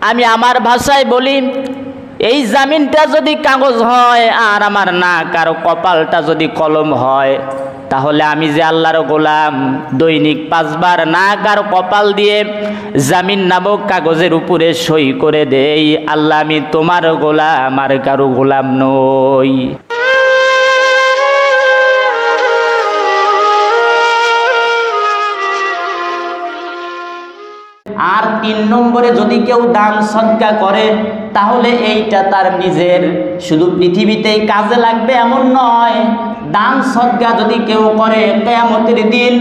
আমি আমার ভাষায় বলি, এই জামিনটা যদি কাগজ হয় আর আমার নাক কারও কপালটা যদি কলম হয়, তাহলে আমি যে আল্লাহর গোলাম, দৈনিক পাঁচবার নাক আর কপাল দিয়ে জামিন নামক কাগজের উপরে সই করে দেই, আল্লাহ আমি তোমার গোলাম আর কারও গোলাম নই। তিন নম্বরে যদি কেউ দান সদ্গা করে, তাহলে এইটা তার নিজের। শুধু পৃথিবীতেই কাজে লাগবে এমন নয়। দান সদ্গা যদি কেউ করে কেয়ামতের দিন,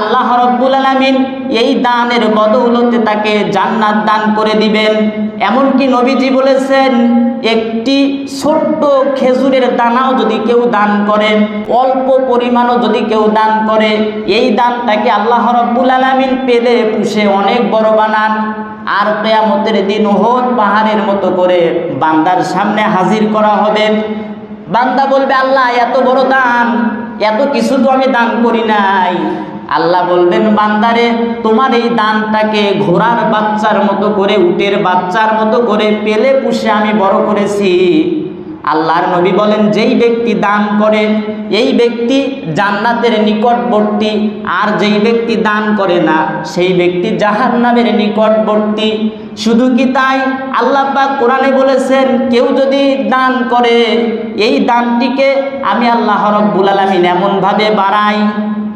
আল্লাহ রব্বুল আলামিন এই দানের বদৌলতে তাকে জান্নাত দান করে দিবেন। এমনকি নবীজি বলেছেন, একটি ছোট্ট খেজুরের দানাও যদি কেউ দান করে, অল্প পরিমাণও যদি কেউ দান করে, এই দানটাকে আল্লাহ রব্বুল আলামিন পেলে পুষে অনেক বড় বানান। আর কেয়ামতের দিন ওহদ পাহাড়ের মতো করে বান্দার সামনে হাজির করা হবে। বান্দা বলবে, আল্লাহ, এত বড় দান, এত কিছু তো আমি দান করি নাই। আল্লাহ বলবেন, বান্দারে, তোমার এই দানটাকে ঘোড়ার বাচ্চার মতো করে, উটের বাচ্চার মতো করে পেলে পুষে আমি বড় করেছি। আল্লাহর নবী বলেন, যেই ব্যক্তি দান করে, এই ব্যক্তি জান্নাতের নিকটবর্তী। আর যেই ব্যক্তি দান করে না, সেই ব্যক্তি জাহান্নামের নিকটবর্তী। শুধু কি তাই? আল্লাহ পাক কোরআনে বলেছেন, কেউ যদি দান করে, এই দানটিকে আমি আল্লাহ রব্বুল আলমিন এমনভাবে বাড়াই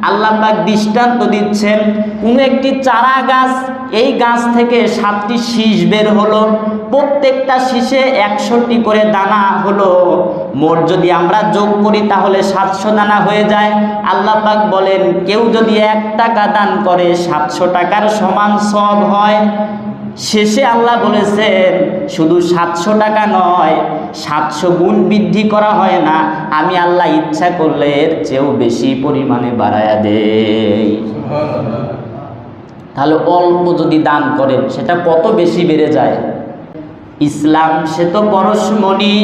আল্লাহ পাক দৃষ্টান্ত দিচ্ছেন, কোনো একটি চারা গাছ, এই গাছ থেকে সাতটি শীষ বের হলো, প্রত্যেকটা শীষে একশোটি করে দানা হলো। মোট যদি আমরা যোগ করি তাহলে সাতশো দানা হয়ে যায়। আল্লাহ পাক বলেন, কেউ যদি এক টাকা দান করে, সাতশো টাকার সমান সব হয়। শেষে আল্লাহ বলেছেন, শুধু সাতশো টাকা নয়, সাতশো গুণ বৃদ্ধি করা হয় না। আমি আল্লাহ ইচ্ছা করলে এর চেয়েও বেশি পরিমাণে বাড়ায়া দেই। তাহলে অল্প যদি দান করেন, সেটা কত বেশি বেড়ে যায়? ইসলাম সে তো পরশমণি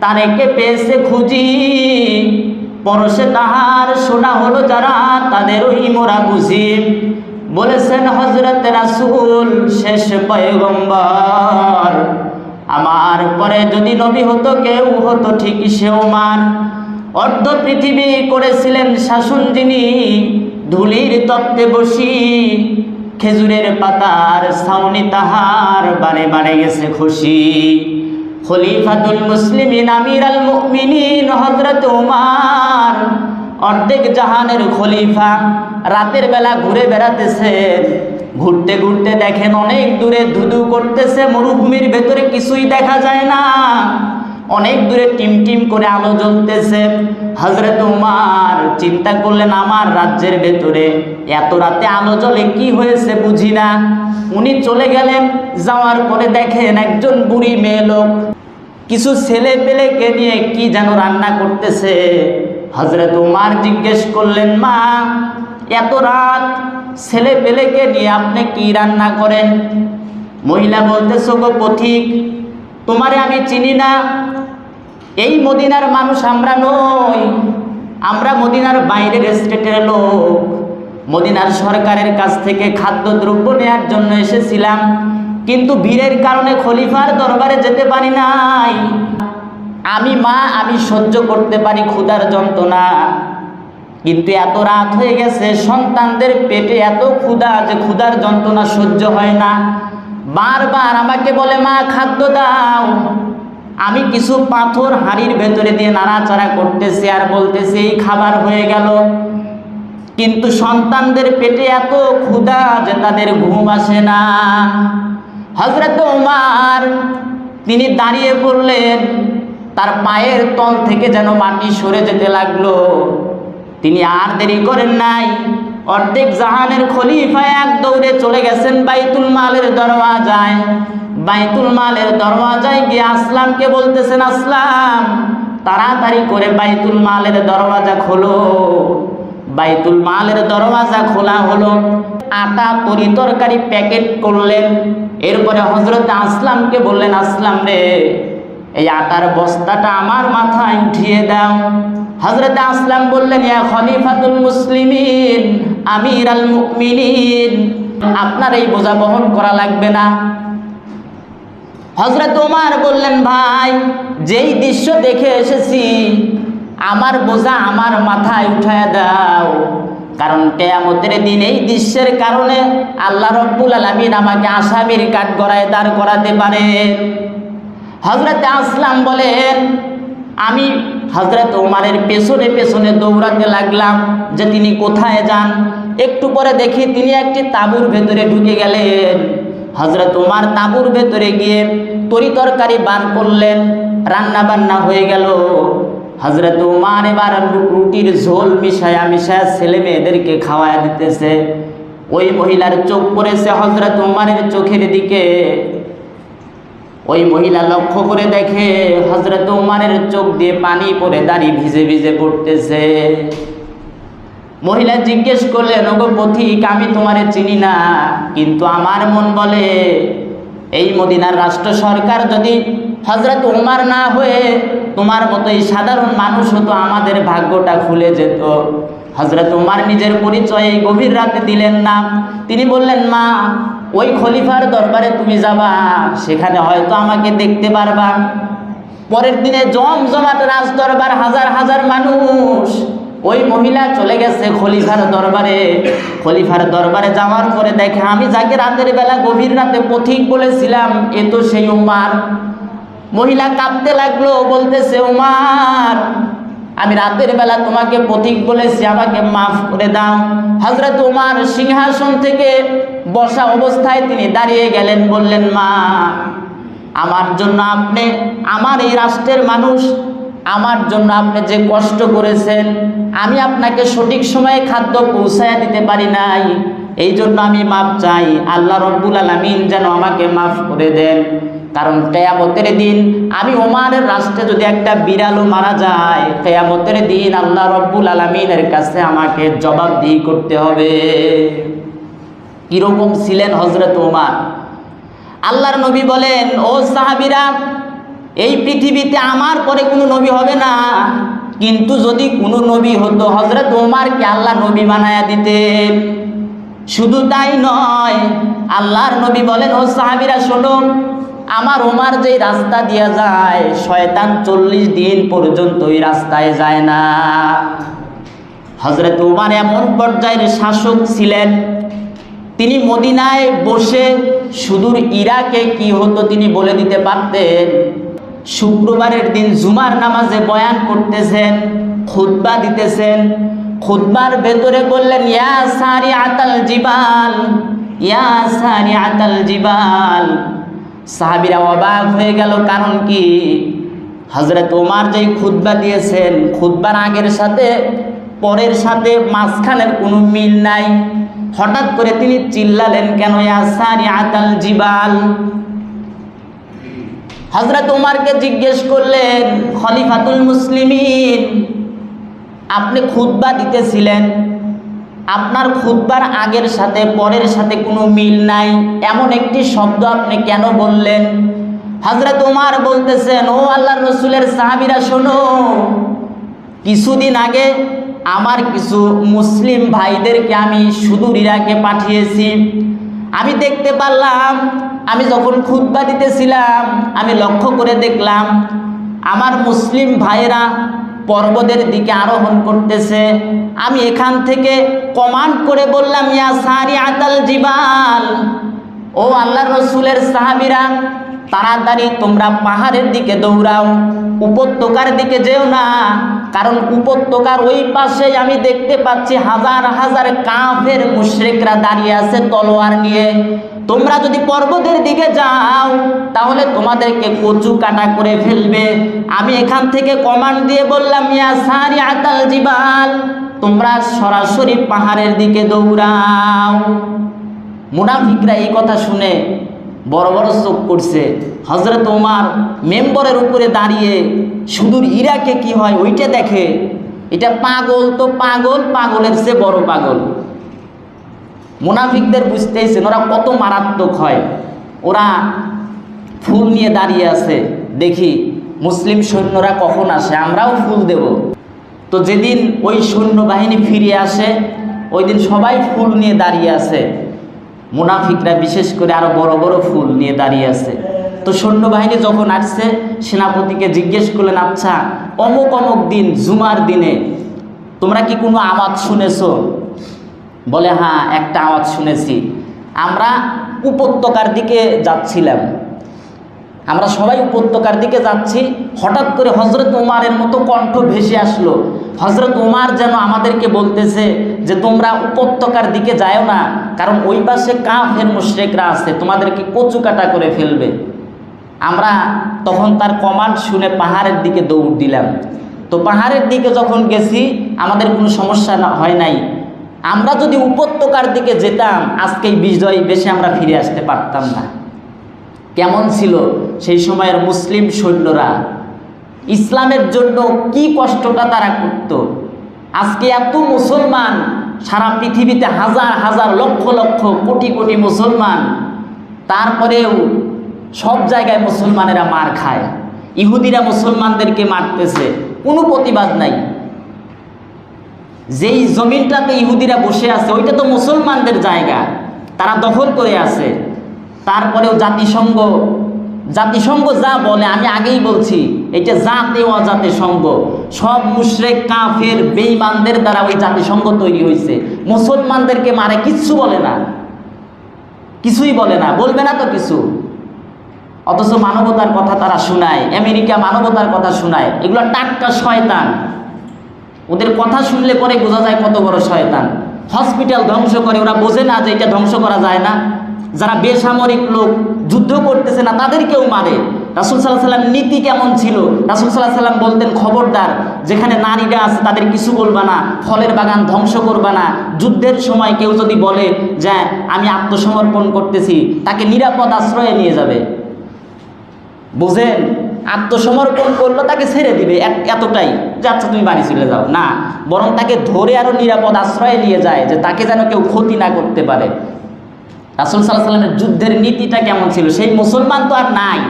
তারেকে পেয়েছে খুঁজি। পরশে তাহার সোনা হলো যারা তাদের ওই মোরা বুঝি। বলেছেন হজরত রাসুল, শেষ পয়গম্বর। আমার পরে যদি নবী হতো, কেউ হতো ঠিকই সেও মান। অর্ধ পৃথিবী করেছিলেন শাসন যিনি, ধুলির তত্ত্বে বসি, খেজুরের পাতার ছাউনি তাহার বারে বারে গেছে খুশি। খলিফাতুল মুসলিমিন আমির আল মুমিনিন হজরত উমার। অর্ধেক জাহানের খলিফা রাতের বেলা ঘুরে বেড়াতেছেন ঘুরতে ঘুরতে দেখেন অনেক দূরে ধুধু করতেছে, মরুভূমির ভেতরে কিছুই দেখা যায় না। অনেক দূরে টিম টিম করে আলো জ্বলতেছে। হজরত উমার চিন্তা করলেন, আমার রাজ্যের ভেতরে এত রাতে আলো জ্বলে কি হয়েছে বুঝি না। উনি চলে গেলেন, যাওয়ার পরে দেখেন একজন বুড়ি মেয়ে লোক। কিছু ছেলে পেলেকে নিয়ে কি যেন রান্না করতেছে। হজরত উমার জিজ্ঞেস করলেন, মা, এত রাত ছেলে পেলেকে নিয়ে আপনি কি রান্না করেন? মহিলা বলতেছো গো পথিক, তোমারে আমি চিনি না। এই মদিনার মানুষ আমরা নই। আমরা মদিনার বাইরের স্টেটের লোক। মদিনার সরকারের কাছ থেকে খাদ্যদ্রব্য নেয়ার জন্য এসেছিলাম। কিন্তু ভিড়ের কারণে খলিফার দরবারে যেতে পারি নাই। আমি মা, আমি সহ্য করতে পারি ক্ষুধার যন্ত্রণা। কিন্তু এত রাত হয়ে গেছে, সন্তানদের পেটে এত ক্ষুধা যে ক্ষুধার যন্ত্রণা সহ্য হয় না। বারবার আমাকে বলে, মা, খাদ্য দাও। আমি কিছু পাথর হাড়ির ভেতরে দিয়ে নাড়াচাড়া করতেছি আর বলতেছি, এই খাবার হয়ে গেল। কিন্তু সন্তানদের পেটে এত ক্ষুধা যে তাদের ঘুম আসে না। হজরত উমার, তিনি দাঁড়িয়ে পড়লেন তার পায়ের তল থেকে যেন মাটি সরে যেতে লাগল। তিনি আর দেরি করেন নাই। অর্ধেক জাহানের খলিফা এক দৌড়ে চলে গেছেন বাইতুল মালের দরওয়াজায়। বাইতুল মালের দরওয়াজায় গিয়ে আসলামকে বলতেছেন, আসলাম। তাড়াতাড়ি করে বাইতুল মালের দরওয়াজা খোলো। বাইতুল মালের দরওয়াজা খোলা হলো। আটা তরি তরকারি প্যাকেট করলেন। এরপরে হজরত আসলামকে বললেন, আসলাম রে। এই আটার বস্তাটা আমার মাথায় উঠিয়ে দাও। হজরত আসলাম বললেন, ইয়া খলিফাতুল মুসলিমিন, আমির আল মুমিনিন, আপনার এই বোঝা বহন করা লাগবে না। হজরত ওমার বললেন, ভাই, যেই দৃশ্য দেখে এসেছি, আমার বোঝা আমার মাথায় উঠায় দাও। কারণ কেয়ামতের দিন এই দৃশ্যের কারণে আল্লাহ রব্বুল আলমিন আমাকে আসামির কাঠ গড়ায় দাঁড় করাতে পারে হজরত আসলাম বলেন আমি হজরত ওমারের পেছনে পেছনে দৌড়াতে লাগলাম যে তিনি কোথায় যান। একটু পরে দেখি তিনি একটি তাঁবুর ভেতরে ঢুকে গেলেন। হজরত ওমার তাঁবুর ভেতরে গিয়ে তরি তরকারি বান করলেন, রান্না বান্না হয়ে গেল। হজরত উমার এবার রুটির ঝোল মিশায়া মিশায়া ছেলে মেয়েদেরকে খাওয়ায়া দিতেছে। ওই মহিলার চোখ পড়েছে হজরত উমারের চোখের দিকে। ওই মহিলা লক্ষ্য করে দেখে হজরত উমারের চোখ দিয়ে পানি পরে দাড়ি ভিজে ভিজে পড়তেছে। মহিলা জিজ্ঞেস করলেন, ওগো পথিক, আমি তোমারে চিনি না, কিন্তু আমার মন বলে, এই মদিনার রাষ্ট্র সরকার যদি হজরত উমার না হয়ে তোমার মতো এই সাধারণ মানুষ হতো, আমাদের ভাগ্যটা খুলে যেত। হজরত উমার নিজের পরিচয় গভীর রাতে দিলেন না। তিনি বললেন, মা ওই খলিফার দরবারে তুমি যাবা, সেখানে হয়তো আমাকে দেখতে পারবা। পরের দিনে জমজমাট রাজ দরবার হাজার হাজার মানুষ, ওই মহিলা চলে গেছে খলিফার দরবারে। খলিফার দরবারে যাওয়ার পরে দেখে, আমি যাকে রাতের বেলা গভীর রাতে পথিক বলেছিলাম, এ তো সেই উমার। মহিলা কাঁদতে লাগল, বলতেছে, উমার আমি রাতের বেলা তোমাকে পথিক বলেছি, আমাকে মাফ করে দাও। হজরত উমার সিংহাসন থেকে বসা অবস্থায় তিনি দাঁড়িয়ে গেলেন, বললেন, মা, আমার জন্য আপনি আমার এই রাষ্ট্রের মানুষ, আমার জন্য আপনি যে কষ্ট করেছেন, আমি আপনাকে সঠিক সময়ে খাদ্য পৌঁছায় দিতে পারি নাই। এই জন্য আমি মাপ চাই। আল্লাহ রব্বুল আলমিন যেন আমাকে মাফ করে দেন। কারণ কেয়ামতের দিন আমি ওমারের রাষ্ট্রে যদি একটা বিড়ালও মারা যায়, কেয়ামতের দিন আল্লাহ রব্বুল আলমিনের কাছে আমাকে জবাবদিহি করতে হবে। কীরকম ছিলেন হজরত ওমার? আল্লাহর নবী বলেন, ও সাহাবিরা, এই পৃথিবীতে আমার পরে কোনো নবী হবে না। কিন্তু যদি কোনো নবী হতো হজরত ওমারকে আল্লাহ নবী বানায়া দিতেন। শুধু তাই নয়, আল্লাহর নবী বলেন, ও সাহাবিরা, শোনো, আমার ওমার যেই রাস্তা দিয়া যায়, শয়তান চল্লিশ দিন পর্যন্ত ওই রাস্তায় যায় না। হজরত উমার এমন পর্যায়ের শাসক ছিলেন, তিনি মদিনায় বসে সুদূর ইরাকে কি হতো তিনি বলে দিতে পারতেন। শুক্রবারের দিন জুমার নামাজে বয়ান করতেছেন, খুতবা দিতেছেন খুতবার ভেতরে বললেন, ইয়া সারি আতাল জিবাল, ইয়া সারি আতাল জিবাল। সাহাবিরা অবাক হয়ে গেল, কারণ কি? হজরত ওমার যেই খুতবা দিয়েছেন, খুতবার আগের সাথে পরের সাথে মাঝখানের কোনো মিল নাই। হঠাৎ করে তিনি চিল্লালেন, কেন ইয়াসারি আতাল জিবাল? হজরত উমারকে জিজ্ঞেস করলেন, খলিফাতুল মুসলিমিন আপনি খুতবা দিতেছিলেন। আপনার খুতবার আগের সাথে, পরের সাথে কোনো মিল নাই। এমন একটি শব্দ আপনি কেন বললেন? হজরত উমার বলতেছেন, ও আল্লাহ রসুলের সাহাবিরা, শোনো। কিছুদিন আগে আমার কিছু মুসলিম ভাইদেরকে আমি সুদূর ইরাকে পাঠিয়েছি। আমি দেখতে পারলাম, আমি যখন খুতবা দিতেছিলাম, আমি লক্ষ্য করে দেখলাম, আমার মুসলিম ভাইরা পর্বতের দিকে আরোহণ করতেছে। আমি এখান থেকে কমান্ড করে বললাম, ইয়া সারি আতাল জিবাল। ও আল্লাহ রসুলের সাহাবিরা, তাড়াতাড়ি তোমরা পাহাড়ের দিকে দৌড়াও, উপত্যকার দিকে যেও না, কারণ উপত্যকার ওই পাশে আমি দেখতে পাচ্ছি হাজার হাজার কাফের মুশরিকরা দাঁড়িয়ে আছে তলোয়ার নিয়ে। তোমরা যদি পর্বতের দিকে যাও, তাহলে তোমাদেরকে কচু কাটা করে ফেলবে। আমি এখান থেকে কমান্ড দিয়ে বললাম, ইয়া সারি আতাল জিবাল, তোমরা সরাসরি পাহাড়ের দিকে দৌড়াও। মুনাফিকরা এই কথা শুনে বড় বড় চোখ করছে। হজরত ওমার মেম্বরের উপরে দাঁড়িয়ে, সুদূর ইরাকে কি হয় ওইটা দেখে। এটা পাগল তো পাগল, পাগলের চেয়ে বড় পাগল। মুনাফিকদের বুঝতেইছেন ওরা কত মারাত্মক হয়। ওরা ফুল নিয়ে দাঁড়িয়ে আছে, দেখি মুসলিম সৈন্যরা কখন আসে, আমরাও ফুল দেব। তো যেদিন ওই সৈন্যবাহিনী ফিরে আসে, ওই দিন সবাই ফুল নিয়ে দাঁড়িয়ে আছে। মুনাফিকরা বিশেষ করে আরও বড় বড় ফুল নিয়ে দাঁড়িয়ে আছে। তো সৈন্যবাহিনী যখন আসছে, সেনাপতিকে জিজ্ঞেস করলেন আচ্ছা অমুক অমুক দিন, জুমার দিনে, তোমরা কি কোনো আওয়াজ শুনেছো? বলে হ্যাঁ একটা আওয়াজ শুনেছি। আমরা উপত্যকার দিকে যাচ্ছিলাম। আমরা সবাই উপত্যকার দিকে যাচ্ছি। হঠাৎ করে হজরত উমারের মতো কণ্ঠ ভেসে আসলো। হজরত উমার যেন আমাদেরকে বলতেছে যে, তোমরা উপত্যকার দিকে যাও না, কারণ ওই পাশে কাফের মুশ্রেকরা আছে। তোমাদেরকে কচু কাটা করে ফেলবে। আমরা তখন তার কমান্ড শুনে পাহাড়ের দিকে দৌড় দিলাম। তো পাহাড়ের দিকে যখন গেছি, আমাদের কোনো সমস্যা হয় নাই। আমরা যদি উপত্যকার দিকে যেতাম আজকে বিজয় বেশি আমরা ফিরে আসতে পারতাম না। কেমন ছিল সেই সময়ের মুসলিম সৈন্যরা? ইসলামের জন্য কি কষ্টটা তারা করত? আজকে এত মুসলমান, সারা পৃথিবীতে হাজার হাজার, লক্ষ লক্ষ, কোটি কোটি মুসলমান। তারপরেও সব জায়গায় মুসলমানেরা মার খায়। ইহুদিরা মুসলমানদেরকে মারতেছে। কোনো প্রতিবাদ নাই। যেই জমিনটাতে ইহুদিরা বসে আছে, ওইটা তো মুসলমানদের জায়গা। তারা দখল করে আছে। তারপরেও জাতিসংঘ জাতিসংঘ যা বলে, আমি আগেই বলছি, এটা জাতে অজাতে সংঘ সব মুশরেক, কাফের, বেঈমানদের দ্বারা ওই জাতিসংঘ তৈরি হয়েছে। মুসলমানদেরকে মারে কিচ্ছু বলে না। কিছুই বলে না। বলবে না তো কিছু। অথচ মানবতার কথা তারা শোনায়, আমেরিকা মানবতার কথা শোনায়। এগুলো টাটকা শয়তান। ওদের কথা শুনলে পরে বোঝা যায় কত বড় শয়তান। হসপিটাল ধ্বংস করে, ওরা বোঝে না যে এটা ধ্বংস করা যায় না। যারা বেসামরিক লোক, যুদ্ধ করতেছে না, তাদেরকেও মারে। রাসুল সাল্লাহ সাল্লাম নীতি কেমন ছিল? রাসুল সাল্লাহ সাল্লাম বলতেন, খবরদার, যেখানে নারীরা আছে, তাদের কিছু বলবা না। ফলের বাগান ধ্বংস করবা না। যুদ্ধের সময় কেউ যদি বলে যে, আমি আত্মসমর্পণ করতেছি, তাকে নিরাপদ আশ্রয়ে নিয়ে যাবে। বুঝেন? আত্মসমর্পণ করল, তাকে ছেড়ে দিবে এতটাই। যে আচ্ছা তুমি বাড়ি চলে যাও। না, বরং তাকে ধরে আরও নিরাপদ আশ্রয়ে নিয়ে যায়, যে তাকে যেন কেউ ক্ষতি না করতে পারে। রাসুল সাল্লাহ সাল্লামের যুদ্ধের নীতিটা কেমন ছিল? সেই মুসলমান তো আর নাই।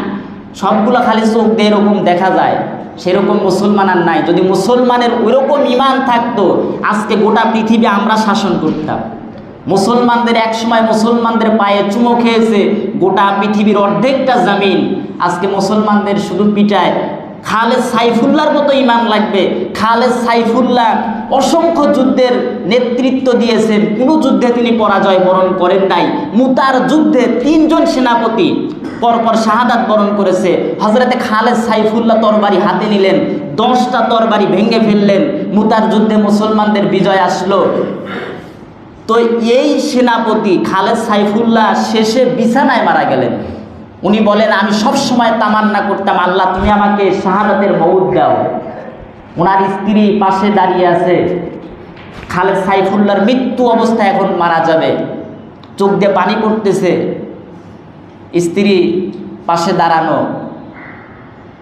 সবগুলো খালি চোখ দিয়ে এরকম দেখা যায়। সেরকম মুসলমান আর নাই। যদি মুসলমানের ওইরকম ইমান থাকতো, আজকে গোটা পৃথিবী আমরা শাসন করতাম। মুসলমানদের একসময় মুসলমানদের পায়ে চুমো খেয়েছে, গোটা পৃথিবীর অর্ধেকটা জামিন। আজকে মুসলমানদের শুধু পিটায়। খালেদ সাইফুল্লাহর মতো ইমান লাগবে। খালেদ সাইফুল্লাহ অসংখ্য যুদ্ধের নেতৃত্ব দিয়েছেন। কোনো যুদ্ধে তিনি পরাজয় বরণ করেন নাই। মুতার যুদ্ধে তিনজন সেনাপতি পরপর শাহাদাত বরণ করেছে। হজরতে খালেদ সাইফুল্লাহ তরবারি হাতে নিলেন, দশটা তরবারি ভেঙে ফেললেন। মুতার যুদ্ধে মুসলমানদের বিজয় আসলো। তো এই সেনাপতি খালেদ সাইফুল্লাহ শেষে বিছানায় মারা গেলেন। উনি বলেন, আমি সব সময় তামান্না করতাম, আল্লাহ তুমি আমাকে শাহাদাতের মৌত দাও। ওনার স্ত্রী পাশে দাঁড়িয়ে আছে। খালেদ সাইফুল্লার মৃত্যু অবস্থায় এখন মারা যাবে। চোখ দিয়ে পানি পড়তেছে। স্ত্রী পাশে দাঁড়ানো।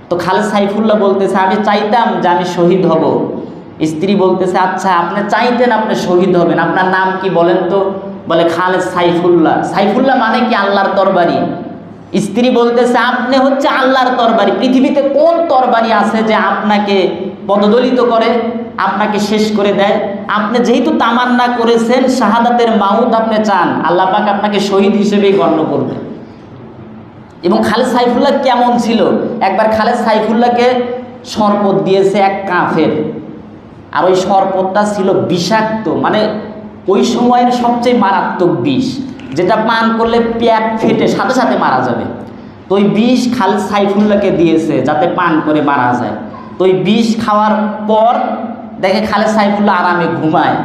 তো খালেদ সাইফুল্লাহ বলতেছে, আমি চাইতাম যে আমি শহীদ হব। স্ত্রী বলতেছে আচ্ছা আপনি চাইতেন আপনি শহীদ হবেন। আপনার নাম কি বলেন তো? বলে, খালেদ সাইফুল্লাহ। সাইফুল্লাহ মানে কি আল্লাহর তরবারি? স্ত্রী বলতেছে, আপনি হচ্ছে আল্লাহর তরবারি। পৃথিবীতে কোন তরবারি আছে যে আপনাকে পদদলিত করে, আপনাকে শেষ করে দেয়? আপনি যেহেতু তামান্না করেছেন, শাহাদাতের মাউত আপনি চান। আল্লাহ পাক আপনাকে শহীদ হিসেবেই গণ্য করবে। এবং খালেদ সাইফুল্লাহ কেমন ছিল? একবার খালেদ সাইফুল্লাহকে শরবত দিয়েছে এক কাফের। আর ওই শরবতটা ছিল বিষাক্ত মানে ওই সময়ের সবচেয়ে মারাত্মক বিষ, যেটা পান করলে পেট ফেটে সাথে সাথে মারা যাবে। তো ওই বিষ খালেদ সাইফুল্লাহকে দিয়েছে যাতে পান করে মারা যায়। তো ওই বিষ খাওয়ার পর দেখে খালেদ সাইফুল্লাহ আরামে ঘুমায়।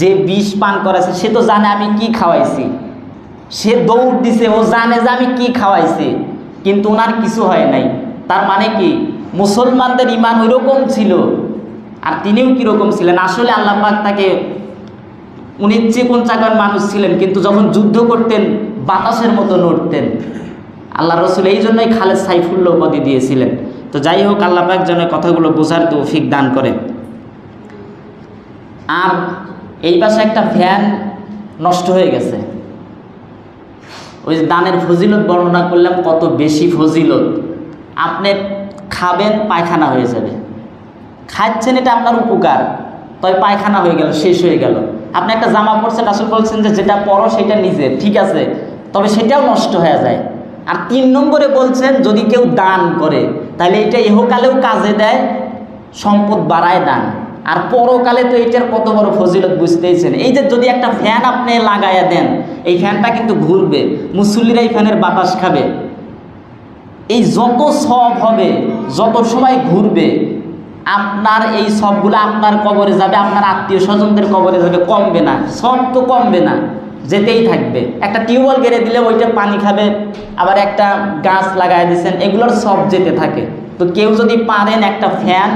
যে বিষ পান করেছে, সে তো জানে আমি কি খাওয়াইছি। সে দৌড় দিছে, ও জানে যে আমি কি খাওয়াইছি, কিন্তু ওনার কিছু হয় নাই। তার মানে কি, মুসলমানদের ইমান ওইরকম ছিল আর তিনিও কীরকম ছিলেন? আসলে আল্লাহ পাক তাকে উনি চিকন চাকার মানুষ ছিলেন, কিন্তু যখন যুদ্ধ করতেন, বাতাসের মতো নড়তেন। আল্লাহ রসুল এই জন্যই খালেদ সাইফুল্লাহ উপাধি দিয়েছিলেন। তো যাই হোক, আল্লাহ পাক যেন কথাগুলো বোঝার তৌফিক দান করে আর এই পাশে একটা ফ্যান নষ্ট হয়ে গেছে। ওই যে দানের ফজিলত বর্ণনা করলাম, কত বেশি ফজিলত। আপনি খাবেন, পায়খানা হয়ে যাবে। খাচ্ছেন এটা আপনার উপকার। তবে পায়খানা হয়ে গেল, শেষ হয়ে গেল। আপনি একটা জামা পরছেন আসলে বলছেন যে যেটা পরো সেটা নিজে, ঠিক আছে। তবে সেটাও নষ্ট হয়ে যায়। আর তিন নম্বরে বলছেন, যদি কেউ দান করে, তাহলে এটা ইহকালেও কাজে দেয়, সম্পদ বাড়ায় দান। আর পরকালে তো এটার কত বড় ফজিলত বুঝতেইছেন এই যে যদি একটা ফ্যান আপনি লাগাইয়া দেন, এই ফ্যানটা কিন্তু ঘুরবে, মুসল্লিরা এই ফ্যানের বাতাস খাবে। এই যত সব হবে, যত সময় ঘুরবে আপনার এই সবগুলো আপনার কবরে যাবে, আপনার আত্মীয় স্বজনদের কবরে যাবে, কমবে না, সব তো কমবে না, যেতেই থাকবে। একটা টিউবওয়েল গেড়ে দিলে ওইটা পানি খাবে, আবার একটা গাছ লাগাই দিয়েছেন এগুলোর সব যেতে থাকে। তো কেউ যদি পারেন একটা ফ্যান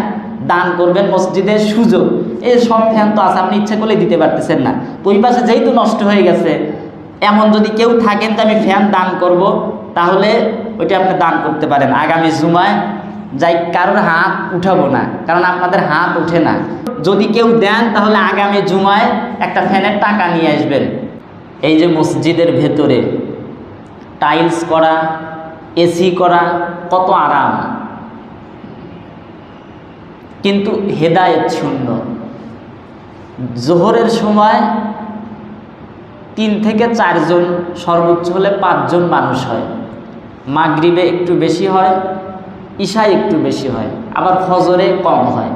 দান করবেন, মসজিদের সুযোগ। এই সব ফ্যান তো আছে, আপনি ইচ্ছা করলে দিতে পারতেছেন না। তো ওই পাশে যেহেতু নষ্ট হয়ে গেছে, এমন যদি কেউ থাকেন তো আমি ফ্যান দান করব, তাহলে ওইটা আপনি দান করতে পারেন। আগামী জুমায় যাই কারোর হাত উঠাবো না, কারণ আপনাদের হাত ওঠে না। যদি কেউ দেন, তাহলে আগামী জুমায় একটা ফ্যানের টাকা নিয়ে আসবেন। এই যে মসজিদের ভেতরে টাইলস করা, এসি করা, কত আরাম। কিন্তু হেদায়েত শূন্য। জোহরের সময় তিন থেকে চারজন সর্বোচ্চ হলে পাঁচজন মানুষ হয়। মাগরিবে একটু বেশি হয় ঈশায় একটু বেশি হয়, আবার ফজরে কম হয়।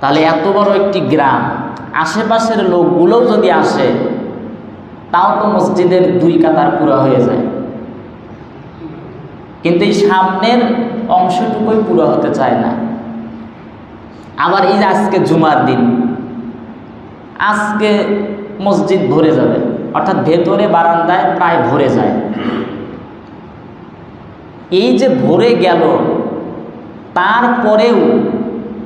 তাহলে এত বড় একটি গ্রাম, আশেপাশের লোকগুলোও যদি আসে, তাও তো মসজিদের দুই কাতার পুরো হয়ে যায়। কিন্তু এই সামনের অংশটুকুই পুরো হতে চায় না। আবার এই আজকে জুমার দিন, আজকে মসজিদ ভরে যাবে, অর্থাৎ ভেতরে বারান্দায় প্রায় ভরে যায়। এই যে ভরে গেল তারপরেও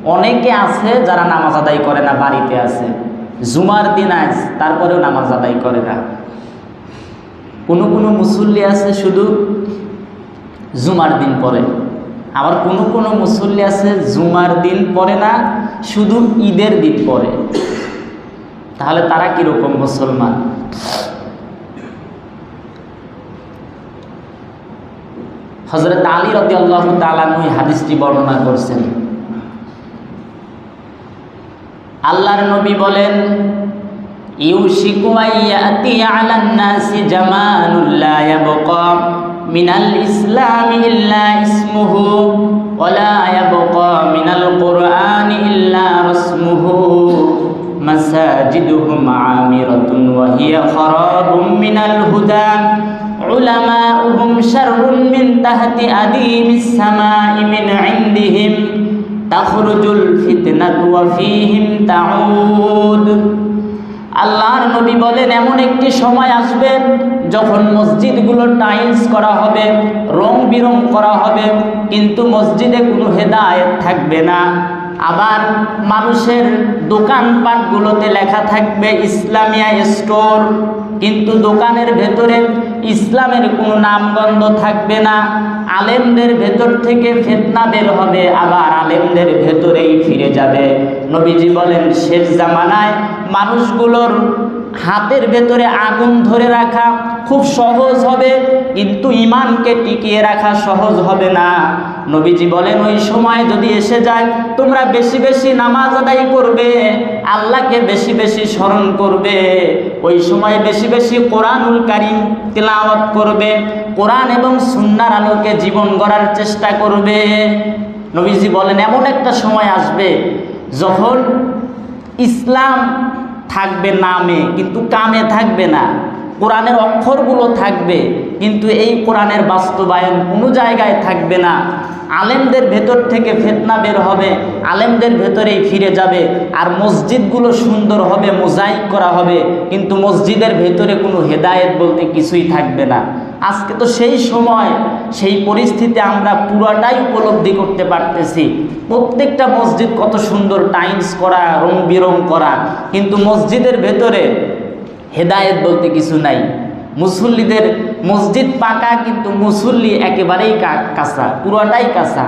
অনেকে আছে যারা নামাজ আদায় করে না, বাড়িতে আছে। জুমার দিন আজ তারপরেও নামাজ আদায় করে না। কোনো কোনো মুসল্লি আছে শুধু জুমার দিন পরে। আবার কোনো কোনো মুসল্লি আছে জুমার দিন পরে না, শুধু ঈদের দিন পরে। তাহলে তারা কীরকম মুসলমান? হজরত আলী রদি আল্লাহ তালানুই হাদিসটি বর্ণনা করছেন। আল্লাহর নবী বলেন মিনাল ইসলাম ইল্লা ইসমুহু ওলা ইয়াবকা মিনাল কোরআন ইল্লা রসমুহু মাসাজিদুহুম আমিরাতুন ওয়া হিয়া খারাবুম মিনাল হুদা উলামাউহুম শাররুন মিন তাহতি আদিমিস সামাই মিন ইনদিহিম তাখরুজুল ফিতনাতু ওয়া ফীহিম তাউদ। আল্লাহর নবী বলেন, এমন একটি সময় আসবে যখন মসজিদগুলো টাইলস করা হবে, রং বিরং করা হবে, কিন্তু মসজিদে কোনো হেদায়েত থাকবে না। আবার মানুষের দোকানপাটগুলোতে লেখা থাকবে, ইসলামিয়া স্টোর। কিন্তু দোকানের ভেতরে ইসলামের কোনো নামগন্ধ থাকবে না। আলেমদের ভেতর থেকে ফেতনা বের হবে, আবার আলেমদের ভেতরেই ফিরে যাবে। নবীজি বলেন, শেষ জামানায় মানুষগুলোর হাতের ভেতরে আগুন ধরে রাখা খুব সহজ হবে, কিন্তু ইমানকে টিকিয়ে রাখা সহজ হবে না। নবীজি বলেন, ওই সময় যদি এসে যায়, তোমরা বেশি বেশি নামাজ আদায় করবে, আল্লাহকে বেশি বেশি স্মরণ করবে। ওই সময় বেশি বেশি কোরআনুল কারিম তেলাওয়াত করবে, কোরআন এবং সুন্নার আলোকে জীবন গড়ার চেষ্টা করবে। নবীজি বলেন, এমন একটা সময় আসবে যখন ইসলাম থাকবে নামে, কিন্তু কামে থাকবে না। কোরআনের অক্ষরগুলো থাকবে, কিন্তু এই কোরআনের বাস্তবায়ন কোনো জায়গায় থাকবে না। আলেমদের ভেতর থেকে ফেতনা বের হবে, আলেমদের ভেতরেই ফিরে যাবে, আর মসজিদগুলো সুন্দর হবে, মোজাইক করা হবে, কিন্তু মসজিদের ভেতরে কোনো হেদায়েত বলতে কিছুই থাকবে না। আজকে তো সেই সময়, সেই পরিস্থিতি আমরা পুরাটাই উপলব্ধি করতে পারতেছি। প্রত্যেকটা মসজিদ কত সুন্দর টাইলস করা, রং বিরং করা, কিন্তু মসজিদের ভেতরে হেদায়েত বলতে কিছু নাই। মুসল্লিদের মসজিদ পাকা, কিন্তু মুসল্লি একেবারেই কাঁচা, পুরোটাই কাঁচা।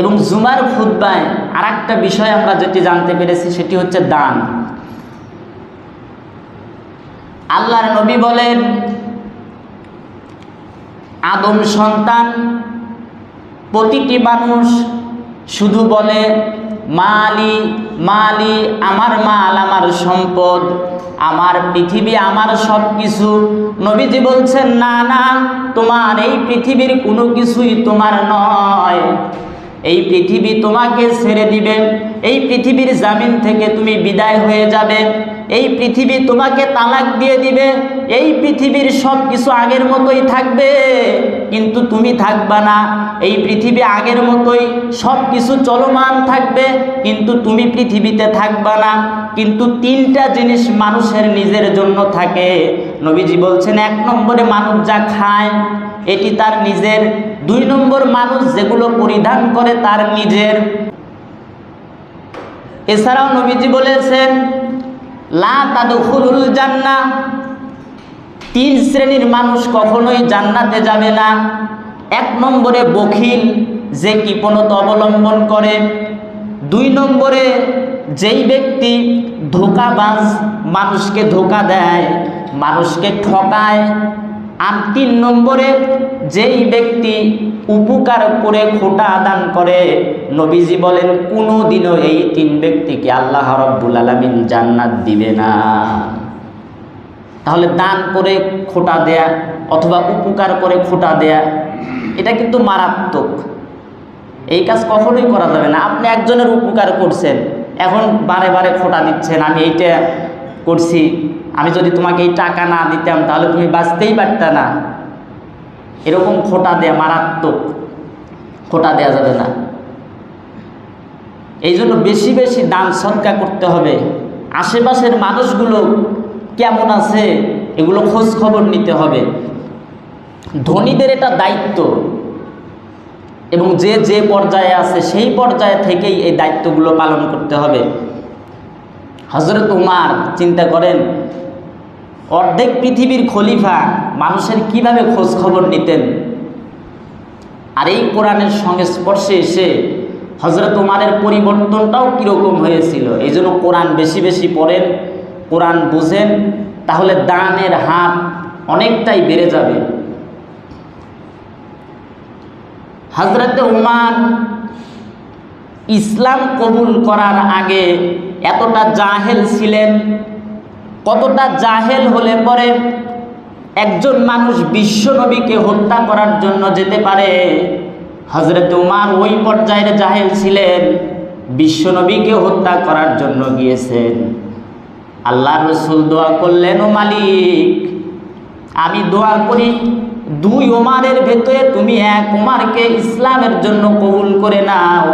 এবং জুমার খুদ্বায় আর একটা বিষয় আমরা যেটি জানতে পেরেছি, সেটি হচ্ছে দান। আল্লাহর নবী বলেন, আদম সন্তান, প্রতিটি মানুষ শুধু বলে, মালি মালি, আমার মাল, আমার সম্পদ, আমার পৃথিবী, আমার সব কিছু নবীজি বলছেন, না না, তোমার এই পৃথিবীর কোনো কিছুই তোমার নয়। এই পৃথিবী তোমাকে ছেড়ে দিবে। এই পৃথিবীর জামিন থেকে তুমি বিদায় হয়ে যাবে। এই পৃথিবী তোমাকে তালাক দিয়ে দিবে। এই পৃথিবীর সব কিছু আগের মতোই থাকবে, কিন্তু তুমি থাকবা না। এই পৃথিবী আগের মতোই সব কিছু চলমান থাকবে, কিন্তু তুমি পৃথিবীতে থাকবা না। কিন্তু তিনটা জিনিস মানুষের নিজের জন্য থাকে। নবীজি বলছেন, এক নম্বরে মানুষ যা খায় এটি তার নিজের দুই নম্বর মানুষ যেগুলো পরিধান করে তার নিজের। এছাড়াও নবীজি বলেছেন, লা জান্নাহ তিন শ্রেণির মানুষ কখনোই জান্নাতে যাবে না। এক নম্বরে বখিল, যে কৃপণতা অবলম্বন করে। দুই নম্বরে যেই ব্যক্তি ধোকাবাজ, মানুষকে ধোকা দেয়, মানুষকে ঠকায় আর তিন নম্বরে যেই ব্যক্তি উপকার করে খোটা আদান করে, নবীজি বলেন কোনো দিনও এই তিন ব্যক্তিকে আল্লাহ রব্বুল আলমিন জান্নাত দিবে না। তাহলে দান করে খোটা দেয়া অথবা উপকার করে খোটা দেয়া, এটা কিন্তু মারাত্মক। এই কাজ কখনোই করা যাবে না। আপনি একজনের উপকার করছেন, এখন বারে বারে খোটা দিচ্ছেন, আমি এইটা করছি, আমি যদি তোমাকে এই টাকা না দিতাম, তাহলে তুমি বাঁচতেই পারত না। এরকম খোটা দেয়া মারাত্মক, খোটা দেয়া যাবে না। এই জন্য বেশি বেশি দান সৎকা করতে হবে। আশেপাশের মানুষগুলো কেমন আছে, এগুলো খোঁজ খবর নিতে হবে। ধনীদের এটা দায়িত্ব। এবং যে যে পর্যায়ে আছে, সেই পর্যায়ে থেকেই এই দায়িত্বগুলো পালন করতে হবে। হজরত উমার চিন্তা করেন, অর্ধেক পৃথিবীর খলিফা মানুষের কীভাবে খোঁজ খবর নিতেন? আর এই কোরআনের সংস্পর্শে এসে হজরত উমারের পরিবর্তনটাও কীরকম হয়েছিল? এই জন্য কোরআন বেশি বেশি পড়েন, কোরআন বুঝেন, তাহলে দানের হাত অনেকটাই বেড়ে যাবে। হজরত উমার ইসলাম কবুল করার আগে এতটা জাহেল ছিলেন, কতটা জাহেল হলে পরে একজন মানুষ বিশ্বনবীকে হত্যা করার জন্য যেতে পারে? হজরত উমার ওই পর্যায়ের জাহেল ছিলেন বিশ্বনবীকে হত্যা করার জন্য গিয়েছেন। আল্লাহ রসুল দোয়া করলেন, ও মালিক, আমি দোয়া করি, দুই ওমারের ভেতরে তুমি এক ওমারকে ইসলামের জন্য কবুল করে নাও।